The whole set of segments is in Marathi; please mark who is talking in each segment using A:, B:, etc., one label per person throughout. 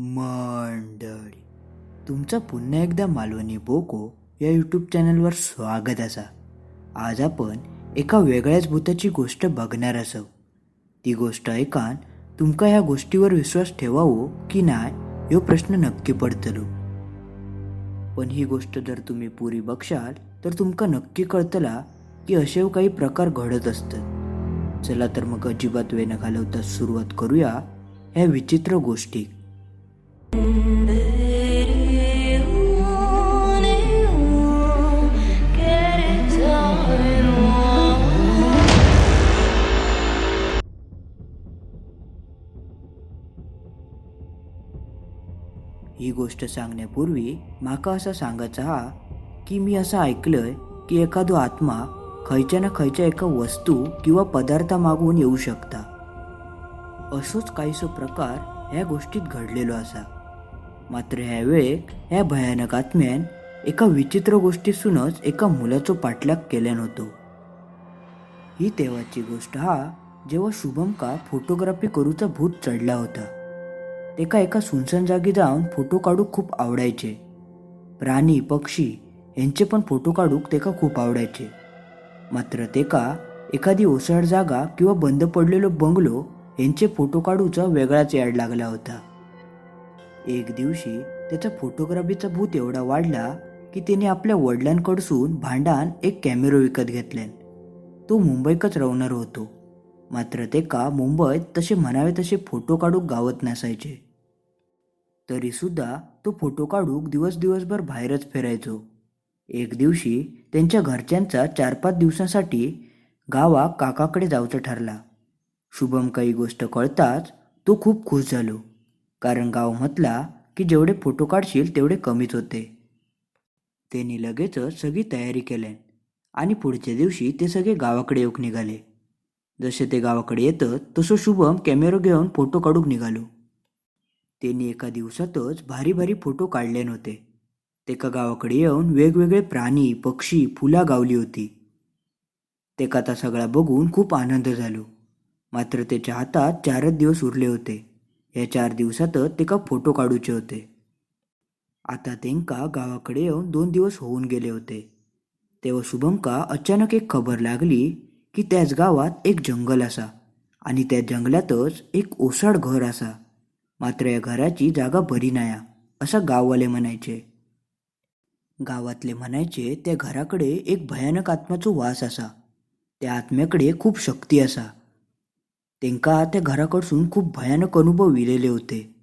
A: मंडळी तुमचं पुन्हा एकदा मालवणी बोको या यूट्यूब चॅनलवर स्वागत असा. आज आपण एका वेगळ्याच भूताची गोष्ट बघणार असो ती गोष्ट ऐकान तुमका ह्या गोष्टीवर विश्वास ठेवावो की नाय ह्यो प्रश्न नक्की पडतलो. पण ही गोष्ट जर तुम्ही पुरी बघशाल तर तुमका नक्की कळतला की असे काही प्रकार घडत असतात. चला तर मग अजिबात वेळ न घालवता सुरुवात करूया ह्या विचित्र गोष्टी ही गोष्ट सांगण्यापूर्वी माका असं सांगायचं हा की मी असं ऐकलंय की एखादो आत्मा खयच्या ना खयच्या एका वस्तू किंवा पदार्था मागून येऊ शकता. असोच काहीसो प्रकार ह्या गोष्टीत घडलेलो असा. मात्र ह्या वेळेक ह्या भयानक आत्म्यान एका विचित्र गोष्टीसूनच एका मुलाचो पाठलाग केल्यान होतो ही तेव्हाची गोष्ट हा जेव्हा शुभमका फोटोग्राफी करूचा भूत चढला होता. तेका एका सुनसान जागी जाऊन फोटो काढूक खूप आवडायचे. प्राणी पक्षी यांचे पण फोटो काढूक तेका खूप आवडायचे. मात्र तेका एखादी ओसाड जागा किंवा बंद पडलेलो बंगलो यांचे फोटो काढूचा वेगळाच याड लागला होता. एक दिवशी त्याचा फोटोग्राफीचा भूत एवढा वाढला की त्याने आपल्या वडिलांकडसून भांडान एक कॅमेरो विकत घेतल्यान तो मुंबईकच राहणार होतो. मात्र ते का मुंबईत तसे म्हणावे तसे फोटो काढूक गावत नसायचे. तरीसुद्धा तो फोटो काढूक दिवस दिवसभर बाहेरच फिरायचो. एक दिवशी त्यांच्या घरच्यांचा चार पाच दिवसांसाठी गावा काकाकडे जायचं ठरला. शुभम काही गोष्ट कळताच तो खूप खुश झालो. कारण गाव म्हटला की जेवढे फोटो काढशील तेवढे कमीच होते. त्यांनी लगेचच सगळी तयारी केल्यान आणि पुढच्या दिवशी ते सगळे गावाकडे येऊक निघाले. जसे ते गावाकडे येतं तसं शुभम कॅमेरा घेऊन फोटो काढूक निघालो. त्यांनी एका दिवसातच भारी भारी फोटो काढले नव्हते. एका गावाकडे येऊन वेगवेगळे प्राणी पक्षी फुला गावली होती. तेका आता सगळा बघून खूप आनंद झालो. मात्र त्याच्या हातात चारच दिवस उरले होते. या चार दिवसातच तेका फोटो काढूचे होते. आता तेंका गावाकडे येऊन दोन दिवस होऊन गेले होते. तेव्हा शुभमका अचानक एक खबर लागली की त्याच गावात एक जंगल असा आणि त्या जंगलातच एक ओसाड घर असा. मात्र या घराची जागा बरी नाया असं गाववाले म्हणायचे. गावातले म्हणायचे त्या घराकडे एक भयानक आत्म्याचो वास असा. त्या आत्म्याकडे खूप शक्ती असा. तेंका त्या घराकडसून खूप भयानक अनुभव विलेले होते.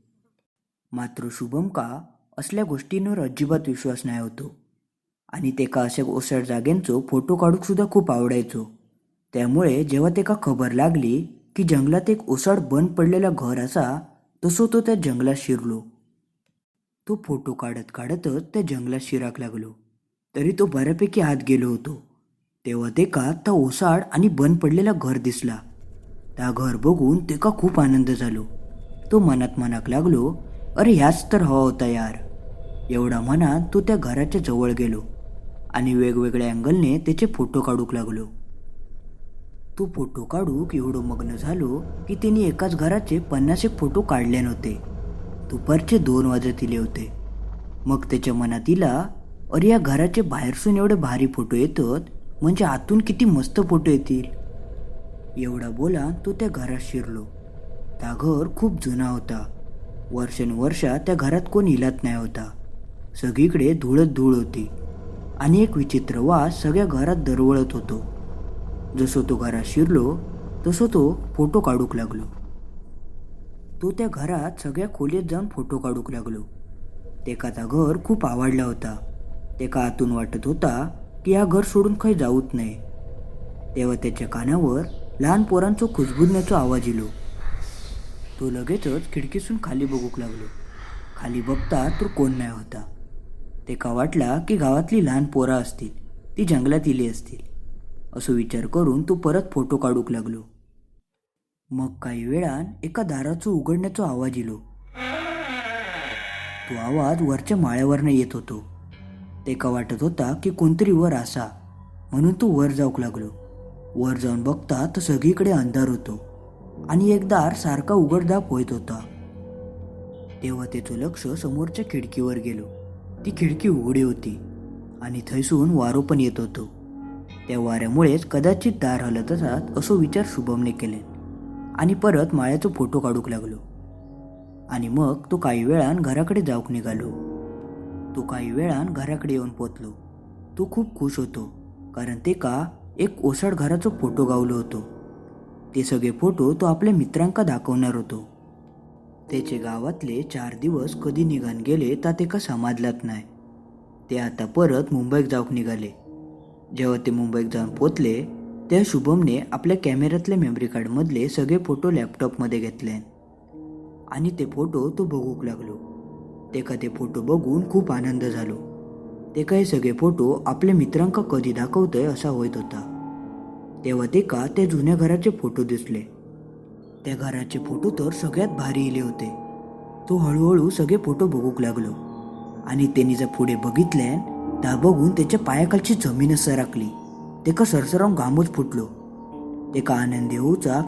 A: मात्र शुभमका असल्या गोष्टींवर अजिबात विश्वास नाही होतो. आणि तेका अशा ओसाड जाग्यांचो फोटो काढूक सुद्धा खूप आवडायचो. त्यामुळे जेव्हा तेका खबर लागली की जंगलात एक ओसाड बंद पडलेला घर असा तसो तो त्या जंगलात शिरलो. तो फोटो काढत काढतच त्या जंगलात शिराक लागलो. तरी तो बऱ्यापैकी आत गेलो होतो. तेव्हा तेका त्या ओसाड आणि बंद पडलेला घर दिसला. त्या घर बघून तेका खूप आनंद झालो. तो मनात मनाक लागलो अरे ह्याच तर हवा होता यार. एवढा मनात तो त्या घराच्या जवळ गेलो आणि वेगवेगळ्या अँगलने त्याचे फोटो काढूक लागलो. तो फोटो काढूक एवढं मग्न झालो की त्यांनी एकाच घराचे पन्नास एक फोटो काढले नव्हते. दुपारचे दोन वाजतीले होते. मग त्याच्या मनात इला अरे या घराचे बाहेरसून एवढे भारी फोटो येतात म्हणजे आतून किती मस्त फोटो येतील. एवढा बोला तो त्या घरात शिरलो. त्या घर खूप जुना होता. वर्षानुवर्षा त्या घरात कोण इलात नाही होता. सगळीकडे धुळत धूळ होती. आणि एक विचित्र वास सगळ्या घरात दरवळत होतो. जसो तो घरात शिरलो तसो तो फोटो काढूक लागलो. तो त्या घरात सगळ्या खोलीत जाऊन फोटो काढूक लागलो. तेकाचा घर खूप आवडला होता. तेका आतून वाटत होता की हा घर सोडून काही जाऊच नाही. तेव्हा त्याच्या कानावर लहान पोरांचो खुजबुजण्याचा आवाज इलो तो लगेचच खिडकीसून खाली बघूक लागलो. खाली बघता तर कोण नाही होता. तेका वाटला की गावातली लहान पोरं असतील ती जंगलात इली असतील. असं विचार करून तो परत फोटो काढूक लागलो. मग काही वेळान एका दाराचो उघडण्याचा आवाज इलो तो आवाज वरच्या माळ्यावरनं येत होतो. ते का वाटत होता की कोणतरी वर असा म्हणून तो वर जाऊक लागलो. वर जाऊन बघता तर सगळीकडे अंधार होतो आणि एक दार सारखा उघडदाप होत होता. तेव्हा त्याचं लक्ष समोरच्या खिडकीवर गेलो. ती खिडकी उघडी होती आणि थैसून वारो पण येत होतो. त्या वाऱ्यामुळेच कदाचित दार हलत असतात असो विचार शुभमने केले आणि परत माळ्याचा फोटो काढूक लागलो. आणि मग तो काही वेळान घराकडे जाऊक निघालो. तो काही वेळान घराकडे येऊन पोचलो. तो खूप खुश होतो कारण ते का एक ओसाड घराचं फोटो गावलो होतो. ते सगळे फोटो तो आपल्या मित्रांका दाखवणार होतो. त्याचे गावातले चार दिवस कधी निघान गेले तर ते का समाजलात नाही. ते आता परत मुंबईत जाऊक निघाले. जेव्हा ते मुंबईत जाऊन पोचले त्या शुभमने आपल्या कॅमेऱ्यातल्या मेमरी कार्डमधले सगळे फोटो लॅपटॉपमध्ये घेतले. आणि ते फोटो तो बघूक लागलो. ते का ते फोटो बघून खूप आनंद झालो. तेका हे सगळे फोटो आपल्या मित्रांका कधी दाखवतंय असा होत होता. तेव्हा ते का त्या जुन्या घराचे फोटो दिसले. त्या घराचे फोटो तर सगळ्यात भारी इले होते. तो हळूहळू सगळे फोटो बघूक लागलो. आणि त्यांनी जर पुढे बघितले त्या बघून त्याच्या पायाखालची जमीन सरकली ते का सरसरावून घामूच फुटलो. ते का आनंदी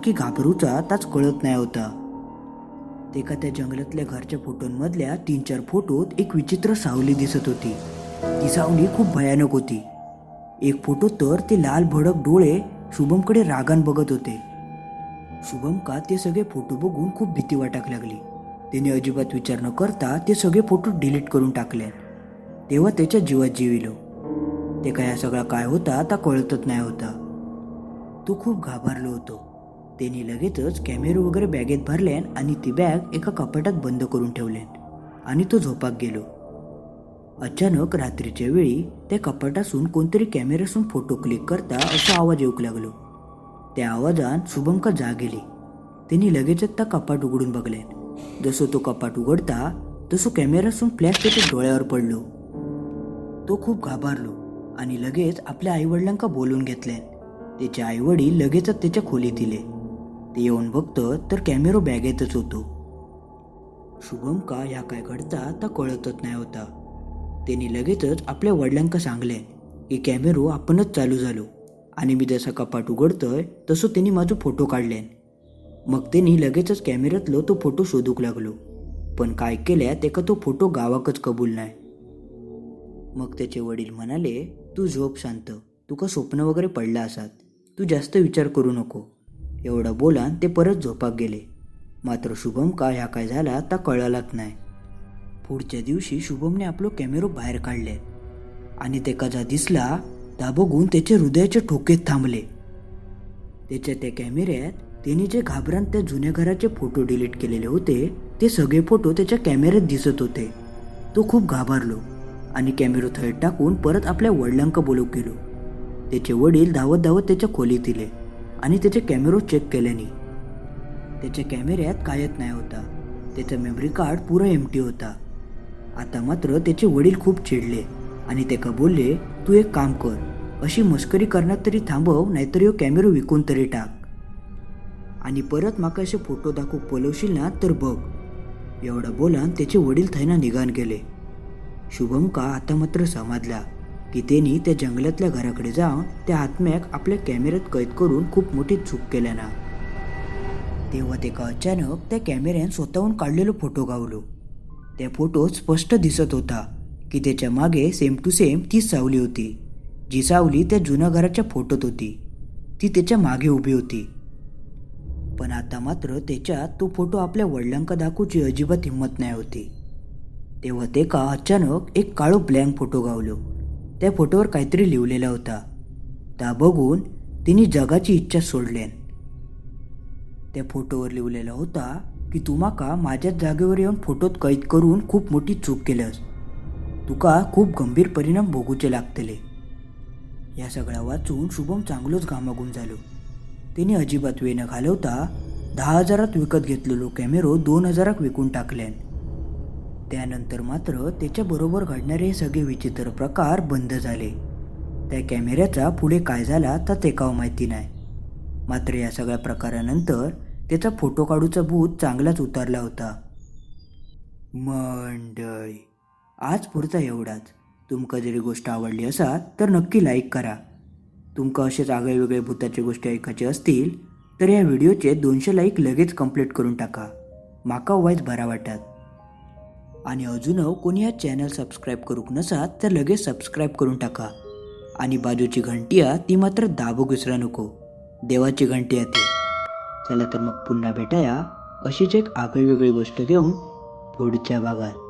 A: की घाबरूचा ताच कळत नाही होता. ते का त्या जंगलातल्या घरच्या फोटोंमधल्या तीन चार फोटोत एक विचित्र सावली दिसत होती. ती सावली खूप भयानक होती. एक फोटो तर ते लाल भडक डोळे शुभमकडे रागान बघत होते. शुभम का ते सगळे फोटो बघून खूप भीती वाटाक लागली. त्याने अजिबात विचार न करता ते सगळे फोटो डिलीट करून टाकले. तेव्हा त्याच्या जीवात जीविलो ते काय सगळा काय होता आता कळतच नाही होता. तो खूप घाबरलो होतो. त्यांनी लगेचच कॅमेरे वगैरे बॅगेत भरल्यान आणि ती बॅग एका कपाटात बंद करून ठेवल्यान आणि तो झोपाक गेलो. अचानक रात्रीच्या वेळी त्या कपाटासून कोणतरी कॅमेऱ्यासून फोटो क्लिक करता असा आवाज येऊक लागलो. त्या आवाजात शुभमका जाग गेली. त्यांनी लगेचच त्या कपाट उघडून बघले. जसं तो कपाट उघडता तसं कॅमेऱ्यासून फ्लॅश त्याच्या डोळ्यावर पडलो. तो खूप घाबरलो आणि लगेच आपल्या आईवडिलांका बोलून घेतले. त्याचे आईवडील लगेचच त्याच्या खोलीत दिले. ते येऊन बघतं तर कॅमेरो बॅगेतच होतो. शुभम का ह्या काय घडता तर कळतच नाही होता. त्यांनी लगेचच आपल्या वडिलांका सांगले की कॅमेरो आपणच चालू झालो. आणि मी जसा कपाट उघडतोय तसं त्यांनी माझं फोटो काढले. मग त्यांनी लगेचच कॅमेऱ्यातलो तो फोटो शोधूक लागलो. पण काय केल्या ते का तो फोटो गावाकच कबूल नाही मग त्याचे वडील म्हणाले तू झोप शांत. तुका स्वप्न वगैरे पडला असात. तू जास्त विचार करू नको. एवढं बोलान ते परत झोपाक गेले. मात्र शुभम का ह्या काय झाला ता कळालाच नाही पुढच्या दिवशी शुभमने आपलं कॅमेरो बाहेर काढले. आणि ते कजा दिसला त्या बघून त्याचे हृदयाचे ठोकेत थांबले. त्याच्या त्या कॅमेऱ्यात त्याने जे घाबरान त्या जुन्या घराचे फोटो डिलीट केलेले होते ते सगळे फोटो त्याच्या कॅमेऱ्यात दिसत होते. तो खूप घाबरलो आणि कॅमेरो थैट टाकून परत आपल्या वडिलांका बोलू गेलो. त्याचे वडील धावत धावत त्याच्या खोलीत दिले आणि त्याचे कॅमेरो चेक केल्याने. त्याच्या कॅमेऱ्यात कायत नाही होता. त्याचा मेमरी कार्ड पुरा एमटी होता. आता मात्र त्याचे वडील खूप चिडले. आणि ते का बोलले तू एक काम कर अशी मस्करी करण्यात तरी थांबव नाहीतर ह्यो कॅमेरो विकून तरी टाक. आणि परत माका असे फोटो दाखवूक बोलवशील ना तर बघ. एवढं बोलान त्याचे वडील थैना निघान गेले. शुभम का आता मात्र समजला की त्यांनी त्या जंगलातल्या घराकडे जाऊन त्या आत्म्याक आपल्या कॅमेऱ्यात कैद करून खूप मोठी चूक केल्या ना तेव्हा ते का अचानक त्या कॅमेऱ्यान स्वतःहून काढलेलो फोटो गावलो. त्या फोटोत स्पष्ट दिसत होता की त्याच्यामागे सेम टू सेम तीच सावली होती. जी सावली त्या जुन्या घराच्या फोटोत होती. ती त्याच्यामागे उभी होती. पण आता मात्र त्याच्यात तो फोटो आपल्या वडिलांका दाखवूची अजिबात हिंमत नाही होती. तेव्हा ते का अचानक एक काळो ब्लँक फोटो गावलो. त्या फोटोवर काहीतरी लिहिलेला होता. त्या बघून तिने जगाची इच्छा सोडल्यान त्या फोटोवर लिहिलेला होता की तू माका माझ्याच जागेवर येऊन फोटोत कैद करून खूप मोठी चूक केलंस. तुका खूप गंभीर परिणाम भोगूचे लागतले. या सगळ्या वाचून शुभम चांगलोच घामाघूम झालो. त्याने अजिबात वेळ न घालवता दहा हजारात विकत घेतलेलो कॅमेरो दोन हजारात विकून टाकल्यान. त्यानंतर मात्र त्याच्याबरोबर घडणारे हे सगळे विचित्र प्रकार बंद झाले. त्या कॅमेऱ्याचा पुढे काय झाला तर ते काव माहिती नाही. मात्र या सगळ्या प्रकारानंतर त्याचा फोटो काढूचा भूत चांगलाच उतरला होता. मंडळी आज पुरता एवढाच. तुमका जरी गोष्ट आवडली असा तर नक्की लाईक करा. तुमका असेच आगळेवेगळे भूताचे गोष्टी ऐकायचे असतील तर या व्हिडिओचे दोनशे लाईक लगेच कंप्लीट करून टाका. माका वाईज बरा वाटत. आणि अजून कोणी हा चॅनल सबस्क्राईब करूक नसात तर लगेच सबस्क्राईब करून टाका. आणि बाजूची घंटी ती मात्र दाबू घुसरा नको. देवाची घंटी ती. चला तर मग पुन्हा भेटूया अशीच एक आगळीवेगळी गोष्ट घेऊन पुढच्या भागात.